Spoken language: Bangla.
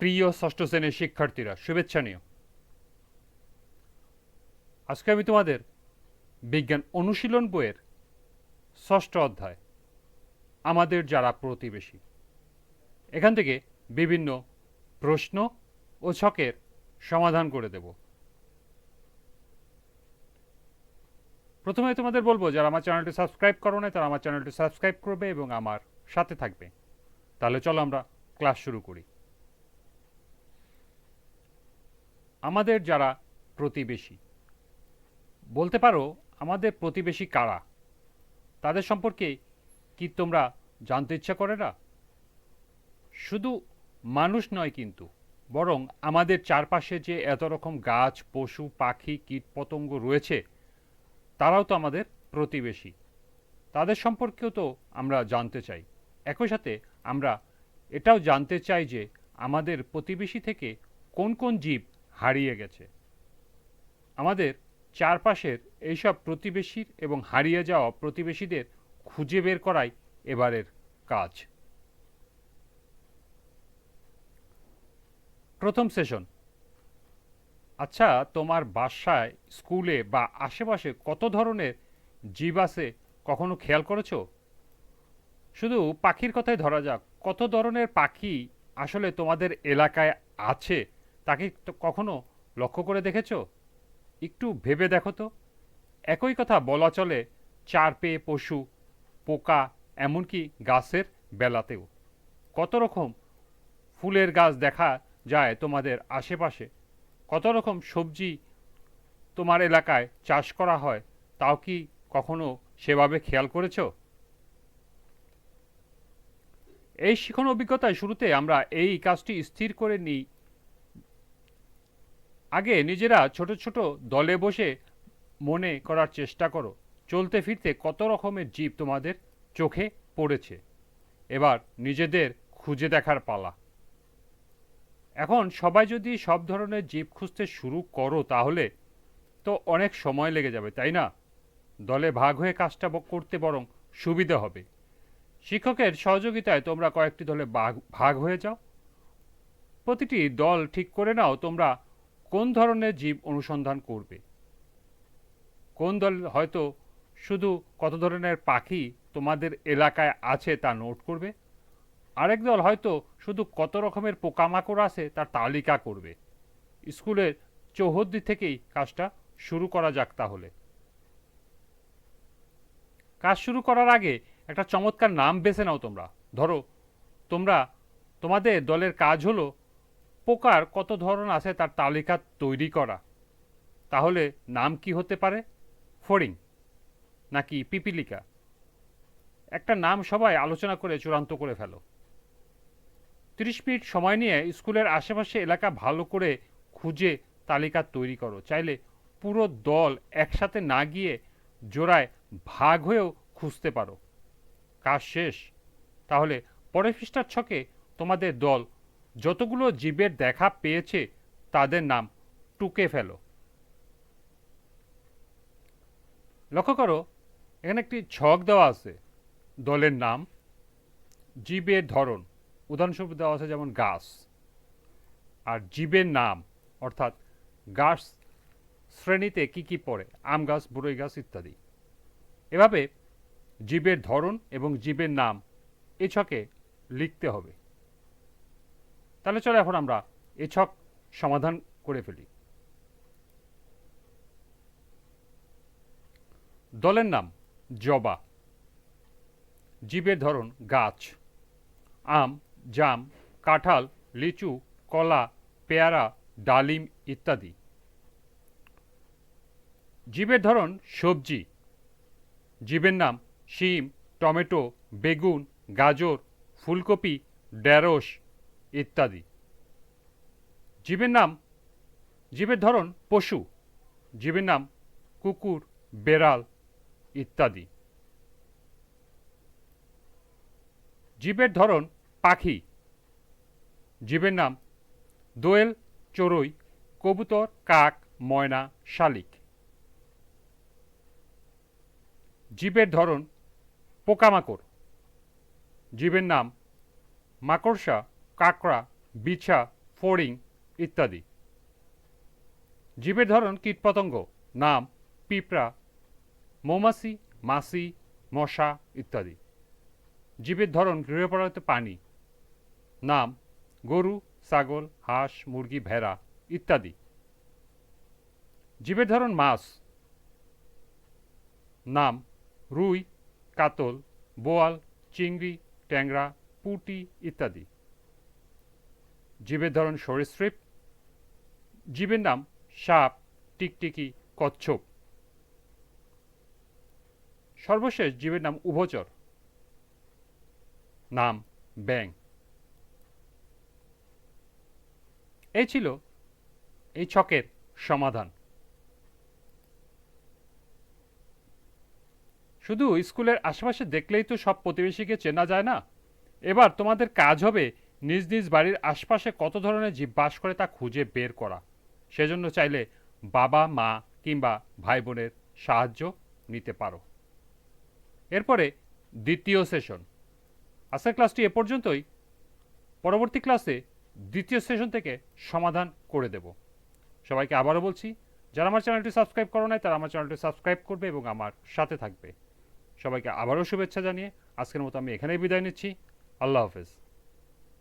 প্রিয় ষষ্ঠ শ্রেণির শিক্ষার্থীরা, শুভেচ্ছা নিও। আজকে আমি তোমাদের বিজ্ঞান অনুশীলন বইয়ের ষষ্ঠ অধ্যায়, আমাদের যারা প্রতিবেশী, এখান থেকে বিভিন্ন প্রশ্ন ও ছকের সমাধান করে দেব। প্রথমে তোমাদের বলব, যারা আমার চ্যানেলটি সাবস্ক্রাইব করো না তারা আমার চ্যানেলটি সাবস্ক্রাইব করবে এবং আমার সাথে থাকবে। তাহলে চলো আমরা ক্লাস শুরু করি। আমাদের যারা প্রতিবেশী। বলতে পারো, আমাদের প্রতিবেশী কারা? তাদের সম্পর্কে কি তোমরা জানতে ইচ্ছা করে না? শুধু মানুষ নয় কিন্তু, বরং আমাদের চারপাশে যে এত রকম গাছ, পশু, পাখি কীট পতঙ্গ রয়েছে, তারাও তো আমাদের প্রতিবেশী। তাদের সম্পর্কেও তো আমরা জানতে চাই। একই সাথে আমরা এটাও জানতে চাই যে আমাদের প্রতিবেশী থেকে কোন কোন জীব হারিয়ে গেছে। আমাদের চারপাশের এইসব প্রতিবেশীর এবং হারিয়ে যাওয়া প্রতিবেশীদের খুঁজে বের করাই এবারের কাজ। প্রথম সেশন। আচ্ছা তোমার বাসায়, স্কুলে বা আশেপাশে কত ধরনের জীব আছে কখনো খেয়াল করেছ? শুধু পাখির কথাই ধরা যাক, কত ধরনের পাখি আসলে তোমাদের এলাকায় আছে তাকে কখনো লক্ষ্য করে দেখেছ? একটু ভেবে দেখো তো। একই কথা বলা চলে চার পেয়ে পশু, পোকা, এমনকি গাছের বেলাতেও। কত রকম ফুলের গাছ দেখা যায় তোমাদের আশেপাশে? কত রকম সবজি তোমার এলাকায় চাষ করা হয়, তাও কি কখনো সেভাবে খেয়াল করেছ? এই শিখন অভিজ্ঞতায় শুরুতে আমরা এই কাজটি স্থির করে নিই আগে নিজেরা ছোট ছোট দলে বসে মনে করার চেষ্টা করো। চলতে ফিরতে কত রকমের জীব তোমাদের চোখে পড়েছে। এবার নিজেদের খুঁজে দেখার পালা। এখন সবাই যদি সব ধরনের জীব খুঁজতে শুরু করো তাহলে তো অনেক সময় লেগে যাবে, তাই না? দলে ভাগ হয়ে কাজটা করতে বরং সুবিধা হবে। শিক্ষকের সহযোগিতায় তোমরা কয়েকটি দলে ভাগ হয়ে যাও। প্রতিটি দল ঠিক করে নাও, তোমরা কোন ধরনের জীব অনুসন্ধান করবে? কোন দল হয়তো শুধু কত ধরনের পাখি তোমাদের এলাকায় আছে তা নোট করবে? আরেক দল হয়তো শুধু কত রকমের পোকামাকড় আছে তার তালিকা করবে। স্কুলের চৌহদ্দি থেকেই কাজটা শুরু করা যাক তাহলে। কাজ শুরু করার আগে একটা চমৎকার নাম বেছে নাও তোমরা। ধরো, তোমরা তোমাদের দলের কাজ হলো পোকার কত ধরন আছে তার তালিকা তৈরি করা। তাহলে নাম কি হতে পারে? ফড়িং, নাকি পিপিলিকা? একটা নাম সবাই আলোচনা করে চূড়ান্ত করে ফেলো। তিরিশ মিনিট সময় নিয়ে স্কুলের আশেপাশে এলাকা ভালো করে খুঁজে তালিকা তৈরি করো। চাইলে পুরো দল একসাথে না গিয়ে জোড়ায় ভাগ হয়েও খুঁজতে পারো। কাজ শেষ। তাহলে পরের পৃষ্ঠার ছকে তোমাদের দল যতগুলো জীবের দেখা পেয়েছে, তাদের নাম টুকে ফেলো। লক্ষ্য করো, এখানে একটি ছক দেওয়া আছে। দলের নাম, জীবের ধরন। উদাহরণস্বরূপ দেওয়া আছে যেমন গাছ। আর জীবের নাম, অর্থাৎ গাছ শ্রেণীতে কি কি পড়ে, আম গাছ, বুড়ই গাছ ইত্যাদি। এভাবে জীবের ধরন এবং জীবের নাম এ ছকে লিখতে হবে। তাহলে চলো এখন আমরা এ ছক সমাধান করে ফেলি। দলের নাম জবা। জীবের ধরন গাছ। আম, জাম, কাঁঠাল, লিচু, কলা, পেয়ারা, ডালিম ইত্যাদি। জীবের ধরন সবজি। জীবের নাম শিম, টমেটো, বেগুন, গাজর, ফুলকপি ঢেঁড়স ইত্যাদি। জীবের নাম, জীবের ধরন পশু, জীবের নাম কুকুর, বেড়াল ইত্যাদি। জীবের ধরন পাখি, জীবের নাম দোয়েল, চড়ুই, কবুতর, কাক, ময়না, শালিক। জীবের ধরন পোকামাকড়, জীবের নাম মাকড়সা কাকড়া, বিছা, ফড়িং ইত্যাদি। জীবের ধরন কীটপতঙ্গ, নাম, পিঁপড়া, মৌমাছি, মাছি, মশা ইত্যাদি। জীবের ধরন গৃহপালিত পানি নাম, গরু, ছাগল, হাঁস, মুরগি, ভেড়া ইত্যাদি। জীবের ধরন মাছ, নাম, রুই, কাতল, বোয়াল, চিংড়ি, ট্যাংরা, পুঁটি ইত্যাদি। জীবের ধরন সরীসৃপ, জীবের নাম সাপ, টিকটিকি, কচ্ছপ। সর্বশেষ জীবের নাম উভচর। নাম ব্যাং এই ছিল এই ছকের সমাধান। শুধু স্কুলের আশেপাশে দেখলেই তো সব প্রতিবেশীকে চেনা যায় না। এবার তোমাদের কাজ হবে নিজ নিজ বাড়ির আশপাশে কত ধরনের জীব বাস করে তা খুঁজে বের করা। সেজন্য চাইলে বাবা, মা কিংবা ভাই বোনের সাহায্য নিতে পারো। এরপরে দ্বিতীয় সেশন। আজকের ক্লাসটি এ পর্যন্তই। পরবর্তী ক্লাসে দ্বিতীয় সেশন থেকে সমাধান করে দেব। সবাইকে আবারও বলছি, যারা আমার চ্যানেলটি সাবস্ক্রাইব করো নাই, তারা আমার চ্যানেলটি সাবস্ক্রাইব করবে এবং আমার সাথে থাকবে। সবাইকে আবারও শুভেচ্ছা জানিয়ে আজকের মতো আমি এখানেই বিদায় নিচ্ছি। আল্লাহ হাফেজ।